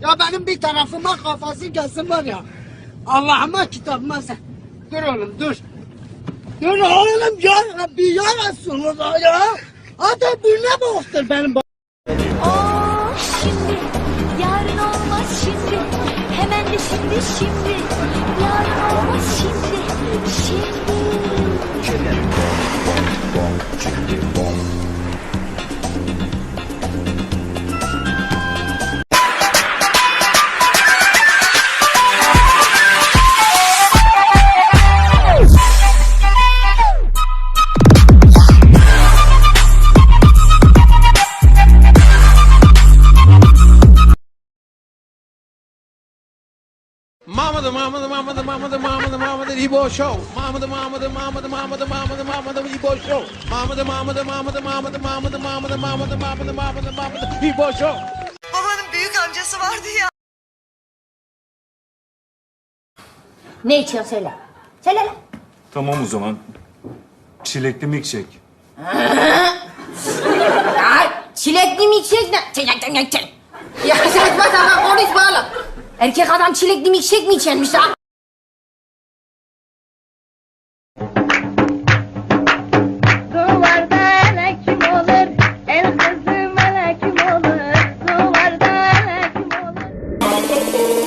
Ya benim bir tarafıma kafası gelsin var ya. Allah'ıma kitabıma sen. Dur oğlum dur. Dur oğlum ya Rabbi ya Resulullah ya. Hadi bu ne boktur benim bu- Oh şimdi yarın olmaz şimdi hemen de şimdi şimdi yarın olmaz şimdi şimdi the mama the mama the Ebo show. Mama the mama the mama the mama the mama the mama the mama the mama the mama the mama the Ebo show. Babanın büyük amcası vardı ya. Ne içiyorsun söyle. Söyle lan. Tamam o zaman. Çilekli milkshake. Ay çilekli milkshake ne? Çilek çilek çilek. Ya saçma sapan konuşma oğlum. Erkek adam çilekli milkshake mi içermiş lan?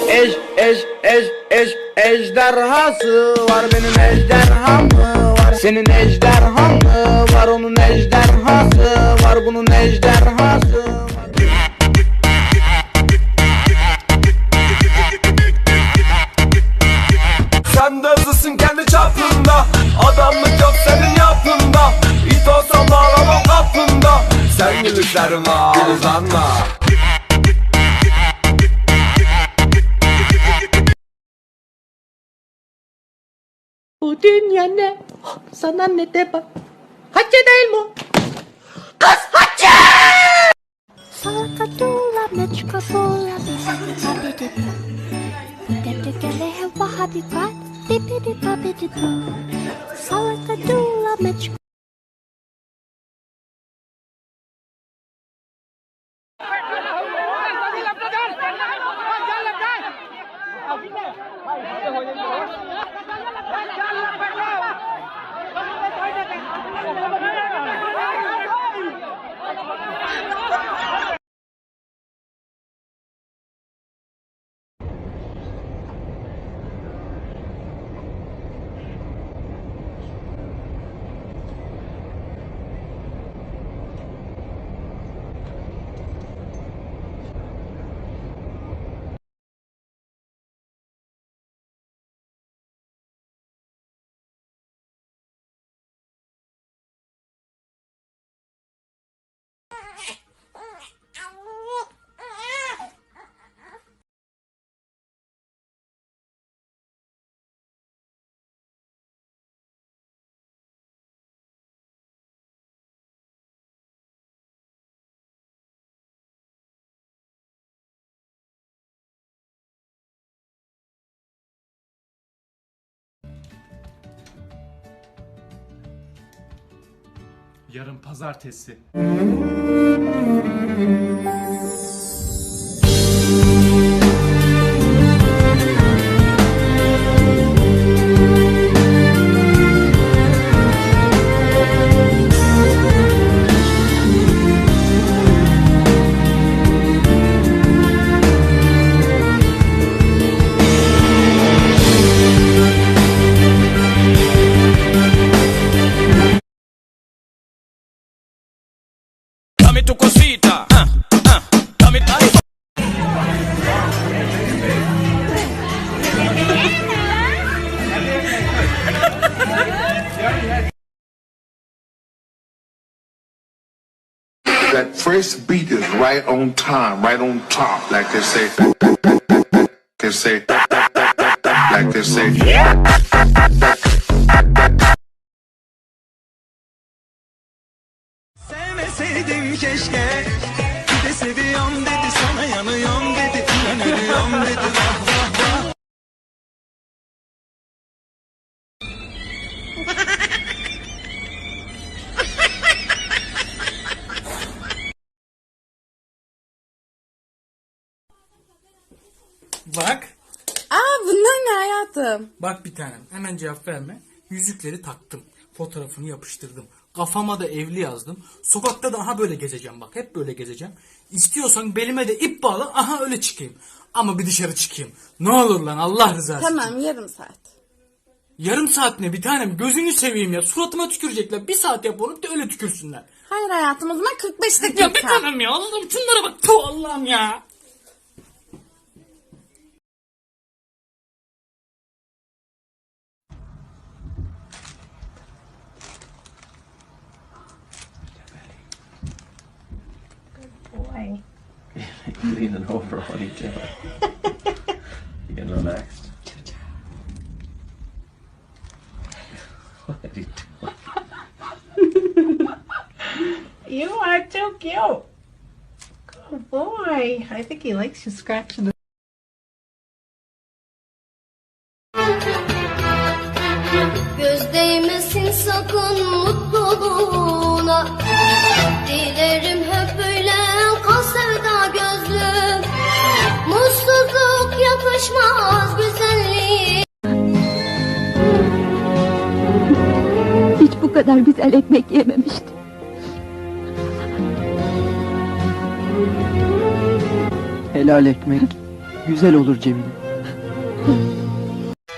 Eş eş eş eş ejderhası var benim ejderham mı var. Senin ejderhan mı anla Bu dünya ne? Sana ne de bak. Hacı değil mi? Kız hacı! Salakadula meçka bola bisani babidi bu. Dedekele heva habibat bibidi babidi bu. Yarın pazartesi. That first beat is right on time, right on top, like they say. They say, like they say. Sevmeseydim Bak. Aa bunlar ne hayatım? Bak bir tanem. Hemen cevap verme. Yüzükleri taktım. Fotoğrafını yapıştırdım. Kafama da evli yazdım. Sokakta da aha böyle gezeceğim bak. Hep böyle gezeceğim. İstiyorsan belime de ip bağla. Aha öyle çıkayım. Ama bir dışarı çıkayım. Ne olur lan Allah rızası için. Tamam yarım saat. Yarım saat ne bir tanem gözünü seveyim ya. Suratıma tükürecekler. Bir saat yap onu da öyle tükürsünler. Hayır hayatım o zaman 45 dakika. Ya bir tanem ya. Allah'ım şunlara bak. Tuh Allah'ım ya. Leaning over, are you doing? you getting relaxed? What are you doing? You are too cute. Good boy. I think he likes you scratching kadar güzel ekmek yememiştim. Helal ekmek. Güzel olur Cemile.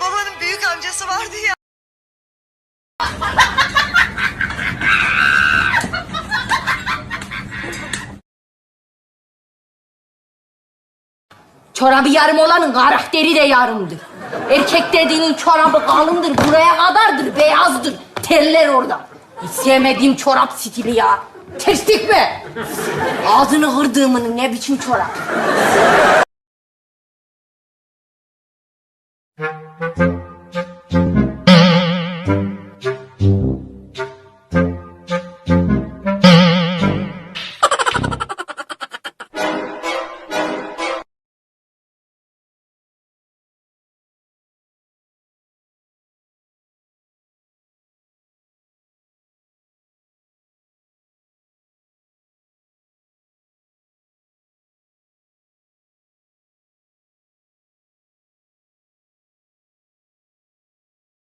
Babanın büyük amcası vardı ya. Çorabı yarım olanın karakteri de yarımdır. Erkek dediğinin çorabı kalındır, buraya kadardır, beyazdır. Teller orada. Sevmediğim çorap stili ya. Terslik mi? Ağzını kırdığımın ne biçim çorap?